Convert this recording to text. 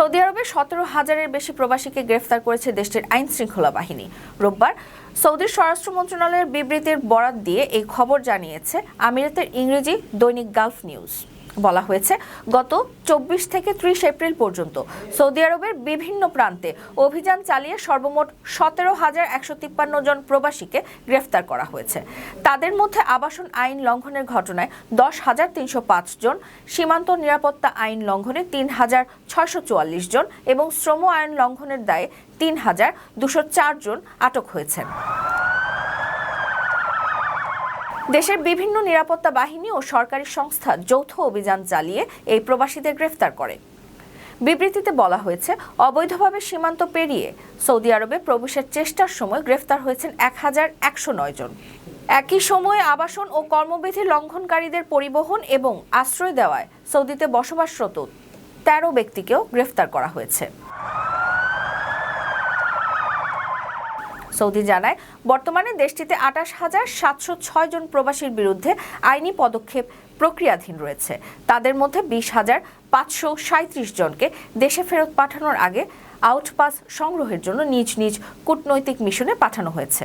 Saudi আরবে সতেরো হাজারের বেশি প্রবাসীকে গ্রেফতার করেছে দেশটির আইন শৃঙ্খলা বাহিনী। রোববার সৌদির স্বরাষ্ট্র মন্ত্রণালয়ের বিবৃতির বরাত দিয়ে এই খবর জানিয়েছে আমিরাতের ইংরেজি দৈনিক গালফ নিউজ। বলা হয়েছে, গত চব্বিশ থেকে ত্রিশ এপ্রিল পর্যন্ত সৌদি আরবের বিভিন্ন প্রান্তে অভিযান চালিয়ে সর্বমোট সতেরো হাজার একশো তিপ্পান্ন জন প্রবাসীকে গ্রেফতার করা হয়েছে। তাদের মধ্যে আবাসন আইন লঙ্ঘনের ঘটনায় দশ হাজার তিনশো পাঁচ জন, সীমান্ত নিরাপত্তা আইন লঙ্ঘনে তিন হাজার ছয়শো চুয়াল্লিশ জন এবং শ্রম আইন লঙ্ঘনের দায়ে তিন হাজার দুশো চার জন আটক হয়েছেন। দেশের বিভিন্ন নিরাপত্তা বাহিনী ও সরকারি সংস্থা যৌথ অভিযান চালিয়ে এই প্রবাসীদের গ্রেফতার করে। বিবৃতিতে বলা হয়েছে, অবৈধভাবে সীমান্ত পেরিয়ে সৌদি আরবে প্রবেশের চেষ্টার সময় গ্রেফতার হয়েছেন এক হাজার একশো নয় জন। একই সময়ে আবাসন ও কর্মবিধি লঙ্ঘনকারীদের পরিবহন এবং আশ্রয় দেওয়ায় সৌদিতে বসবাসরত তেরো ব্যক্তিকেও গ্রেফতার করা হয়েছে। সৌদি জানায়, বর্তমানে দেশটিতে আটাশ হাজার সাতশো ছয় জন প্রবাসীর বিরুদ্ধে আইনি পদক্ষেপ প্রক্রিয়াধীন রয়েছে। তাদের মধ্যে বিশ হাজার পাঁচশো সাঁত্রিশ জনকে দেশে ফেরত পাঠানোর আগে আউটপাস সংগ্রহের জন্য নিজ নিজ কূটনৈতিক মিশনে পাঠানো হয়েছে।